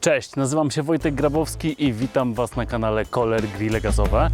Cześć, nazywam się Wojtek Grabowski i witam Was na kanale Koler Grille Gazowe.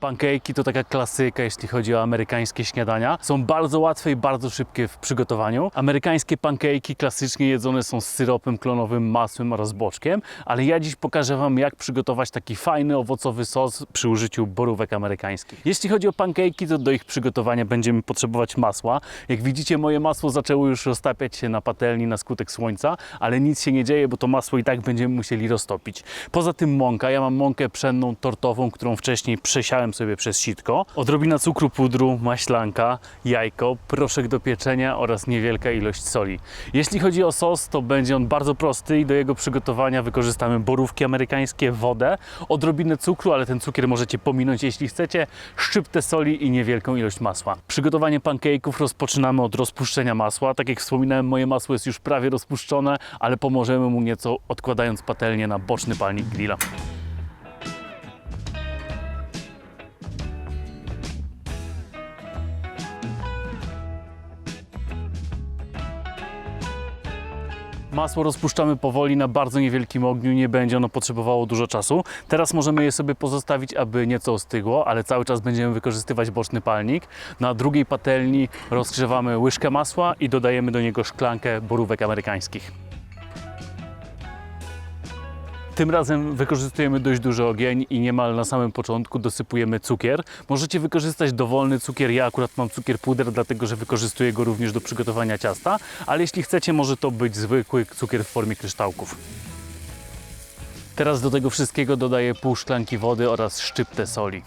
Pancake'i to taka klasyka, jeśli chodzi o amerykańskie śniadania. Są bardzo łatwe i bardzo szybkie w przygotowaniu. Amerykańskie pancake'i klasycznie jedzone są z syropem klonowym, masłem oraz boczkiem, ale ja dziś pokażę Wam, jak przygotować taki fajny, owocowy sos przy użyciu borówek amerykańskich. Jeśli chodzi o pancake'i, to do ich przygotowania będziemy potrzebować masła. Jak widzicie, moje masło zaczęło już roztapiać się na patelni na skutek słońca, ale nic się nie dzieje, bo to masło i tak będziemy musieli roztopić. Poza tym mąka, ja mam mąkę pszenną tortową, którą wcześniej przesiałem sobie przez sitko. Odrobina cukru pudru, maślanka, jajko, proszek do pieczenia oraz niewielka ilość soli. Jeśli chodzi o sos, to będzie on bardzo prosty i do jego przygotowania wykorzystamy borówki amerykańskie, wodę, odrobinę cukru, ale ten cukier możecie pominąć jeśli chcecie, szczyptę soli i niewielką ilość masła. Przygotowanie pancake'ów rozpoczynamy od rozpuszczenia masła. Tak jak wspominałem, moje masło jest już prawie rozpuszczone, ale pomożemy mu nieco odkładając patelnię na boczny palnik grilla. Masło rozpuszczamy powoli na bardzo niewielkim ogniu, nie będzie ono potrzebowało dużo czasu. Teraz możemy je sobie pozostawić, aby nieco ostygło, ale cały czas będziemy wykorzystywać boczny palnik. Na drugiej patelni rozgrzewamy łyżkę masła i dodajemy do niego szklankę borówek amerykańskich. Tym razem wykorzystujemy dość duży ogień i niemal na samym początku dosypujemy cukier. Możecie wykorzystać dowolny cukier, ja akurat mam cukier puder, dlatego że wykorzystuję go również do przygotowania ciasta, ale jeśli chcecie, może to być zwykły cukier w formie kryształków. Teraz do tego wszystkiego dodaję pół szklanki wody oraz szczyptę soli.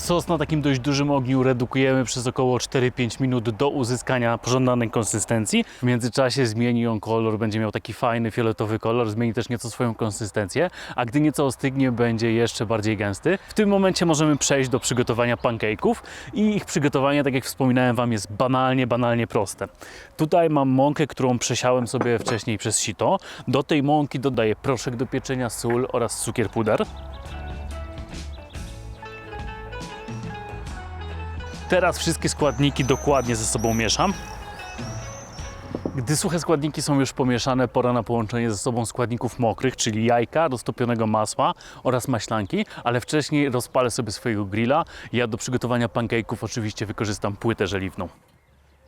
Sos na takim dość dużym ogniu redukujemy przez około 4-5 minut do uzyskania pożądanej konsystencji. W międzyczasie zmieni on kolor, będzie miał taki fajny fioletowy kolor, zmieni też nieco swoją konsystencję, a gdy nieco ostygnie, będzie jeszcze bardziej gęsty. W tym momencie możemy przejść do przygotowania pancake'ów i ich przygotowanie, tak jak wspominałem Wam, jest banalnie, banalnie proste. Tutaj mam mąkę, którą przesiałem sobie wcześniej przez sito. Do tej mąki dodaję proszek do pieczenia, sól oraz cukier puder. Teraz wszystkie składniki dokładnie ze sobą mieszam. Gdy suche składniki są już pomieszane, pora na połączenie ze sobą składników mokrych, czyli jajka, roztopionego masła oraz maślanki, ale wcześniej rozpalę sobie swojego grilla. Ja do przygotowania pancake'ów oczywiście wykorzystam płytę żeliwną.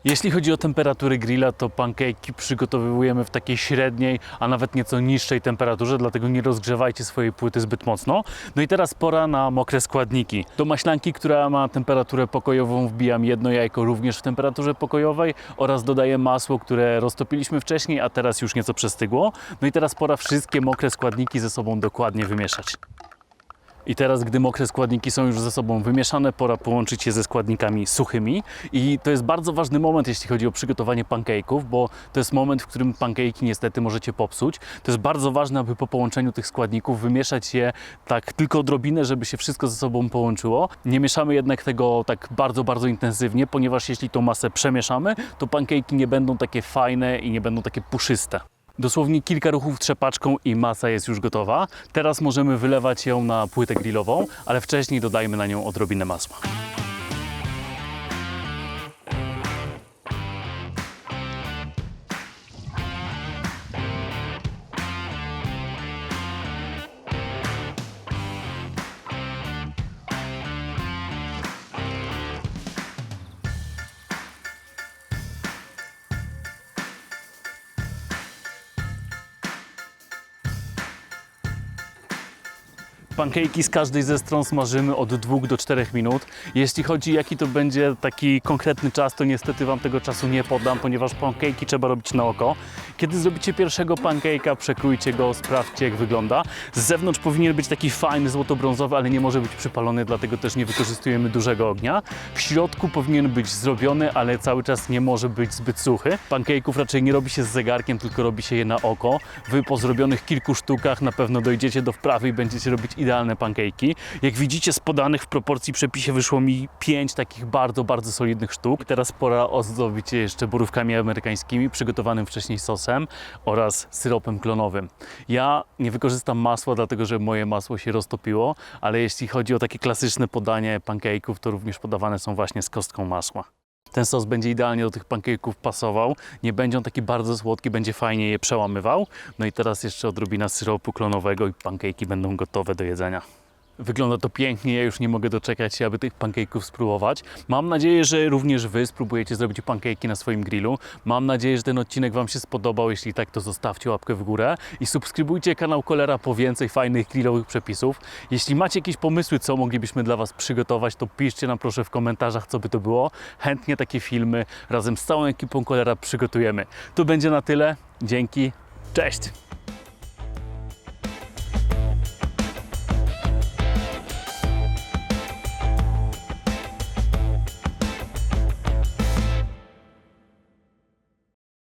Jeśli chodzi o temperatury grilla, to pancake'i przygotowujemy w takiej średniej, a nawet nieco niższej temperaturze, dlatego nie rozgrzewajcie swojej płyty zbyt mocno. No i teraz pora na mokre składniki. Do maślanki, która ma temperaturę pokojową, wbijam jedno jajko również w temperaturze pokojowej oraz dodaję masło, które roztopiliśmy wcześniej, a teraz już nieco przestygło. No i teraz pora wszystkie mokre składniki ze sobą dokładnie wymieszać. I teraz, gdy mokre składniki są już ze sobą wymieszane, pora połączyć je ze składnikami suchymi. I to jest bardzo ważny moment, jeśli chodzi o przygotowanie pancake'ów, bo to jest moment, w którym pancake'i niestety możecie popsuć. To jest bardzo ważne, aby po połączeniu tych składników wymieszać je tak tylko odrobinę, żeby się wszystko ze sobą połączyło. Nie mieszamy jednak tego tak bardzo, bardzo intensywnie, ponieważ jeśli tą masę przemieszamy, to pancake'i nie będą takie fajne i nie będą takie puszyste. Dosłownie kilka ruchów trzepaczką i masa jest już gotowa. Teraz możemy wylewać ją na płytę grillową, ale wcześniej dodajmy na nią odrobinę masła. Pancake'i z każdej ze stron smażymy od 2 do 4 minut. Jeśli chodzi jaki to będzie taki konkretny czas, to niestety Wam tego czasu nie podam, ponieważ pancake'i trzeba robić na oko. Kiedy zrobicie pierwszego pancake'a, przekrójcie go, sprawdźcie jak wygląda. Z zewnątrz powinien być taki fajny, złoto-brązowy, ale nie może być przypalony, dlatego też nie wykorzystujemy dużego ognia. W środku powinien być zrobiony, ale cały czas nie może być zbyt suchy. Pancake'ów raczej nie robi się z zegarkiem, tylko robi się je na oko. Wy po zrobionych kilku sztukach na pewno dojdziecie do wprawy i będziecie robić idealne pancake'i. Jak widzicie z podanych w proporcji przepisie wyszło mi 5 takich bardzo, bardzo solidnych sztuk. Teraz pora ozdobić je jeszcze borówkami amerykańskimi, przygotowanym wcześniej sosem. Oraz syropem klonowym. Ja nie wykorzystam masła, dlatego że moje masło się roztopiło, ale jeśli chodzi o takie klasyczne podanie pancake'ów, to również podawane są właśnie z kostką masła. Ten sos będzie idealnie do tych pancake'ów pasował. Nie będzie on taki bardzo słodki, będzie fajnie je przełamywał. No i teraz jeszcze odrobina syropu klonowego i pancake'i będą gotowe do jedzenia. Wygląda to pięknie, ja już nie mogę doczekać się, aby tych pancake'ów spróbować. Mam nadzieję, że również Wy spróbujecie zrobić pancake'i na swoim grillu. Mam nadzieję, że ten odcinek Wam się spodobał. Jeśli tak, to zostawcie łapkę w górę i subskrybujcie kanał Kolera po więcej fajnych grillowych przepisów. Jeśli macie jakieś pomysły, co moglibyśmy dla Was przygotować, to piszcie nam proszę w komentarzach, co by to było. Chętnie takie filmy razem z całą ekipą Kolera przygotujemy. To będzie na tyle. Dzięki. Cześć!